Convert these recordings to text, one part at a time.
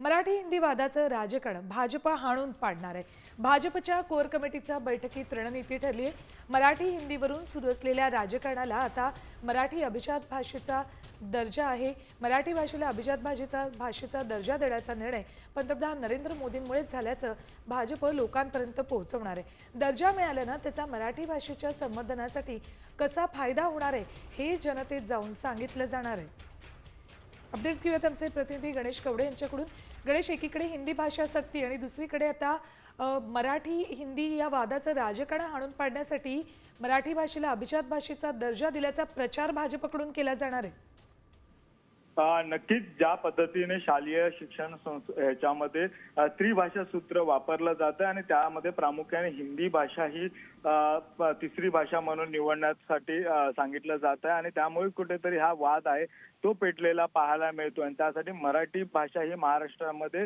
मराठी हिंदी वादाचं राजकारण भाजपा हाणून पाडणार आहे. भाजपच्या कोर कमिटीच्या बैठकीत रणनीती ठरली आहे. मराठी हिंदीवरून सुरू असलेल्या राजकारणाला आता मराठी अभिजात भाषेचा दर्जा आहे. मराठी भाषेला अभिजात भाषेचा भाषेचा दर्जा देण्याचा निर्णय पंतप्रधान नरेंद्र मोदींमुळेच झाल्याचं भाजप लोकांपर्यंत पोहोचवणार आहे. दर्जा मिळाल्यानं त्याचा मराठी भाषेच्या संवर्धनासाठी कसा फायदा होणार आहे हे जनतेत जाऊन सांगितलं जाणार आहे. अपडेट्स घेऊयात आमचे प्रतिनिधी गणेश कवडे यांच्याकडून. गणेश एकीकडे हिंदी भाषा सक्ती आणि दुसरीकडे आता मराठी हिंदी या वादाचं राजकारण हाणून पाडण्यासाठी मराठी भाषेला अभिजात भाषेचा दर्जा दिल्याचा प्रचार भाजपकडून केला जाणार आहे. नक्कीच ज्या पद्धतीने शालेय शिक्षण ह्याच्यामध्ये त्रिभाषा सूत्र वापरलं जातं आणि त्यामध्ये प्रामुख्याने हिंदी भाषा ही तिसरी भाषा म्हणून निवडण्यासाठी सांगितलं जात आहे. आणि त्यामुळे कुठेतरी हा वाद आहे तो पेटलेला पाहायला मिळतो आणि त्यासाठी मराठी भाषा ही महाराष्ट्रामध्ये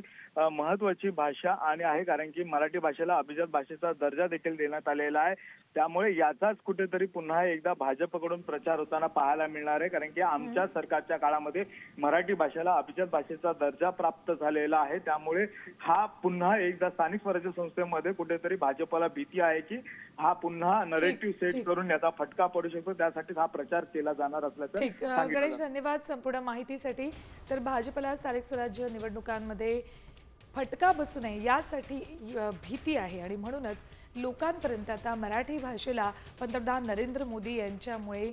महत्वाची भाषा आणि आहे. कारण की मराठी भाषेला अभिजात भाषेचा दर्जा देखील देण्यात आलेला आहे. त्यामुळे याचाच कुठेतरी पुन्हा एकदा भाजपकडून प्रचार होताना पाहायला मिळणार आहे. कारण की आमच्या सरकारच्या काळामध्ये मराठी भाषेला अभिजात भाषेचा दर्जा प्राप्त झालेला आहे त्यामुळे हा पुन्हा एकदा स्थानिक स्वराज्य संस्थेमध्ये कुठेतरी भाजपला भीती आहे की हा पुन्हा नरेटिव्ह सेट. करून याचा फटका पडू शकतो त्यासाठी हा प्रचार केला जाणार असल्याचं गणेश. धन्यवाद संपूर्ण माहितीसाठी तर भाजपला स्थानिक स्वराज्य निवडणुकांमध्ये फटका बसू नये यासाठी भीती आहे आणि म्हणूनच लोकांपर्यंत आता मराठी भाषेला पंतप्रधान नरेंद्र मोदी यांच्यामुळे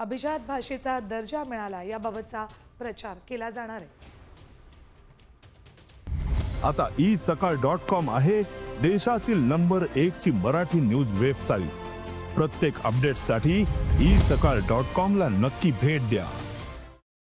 अभिजात भाषेचा दर्जा मिळाला याबाबतचा प्रचार केला जाणार आहे. आता ई सकाळ डॉट कॉम आहे देशातील नंबर एक ची मराठी न्यूज वेबसाईट. प्रत्येक अपडेटसाठी ई सकाळ डॉट कॉम ला नक्की भेट द्या.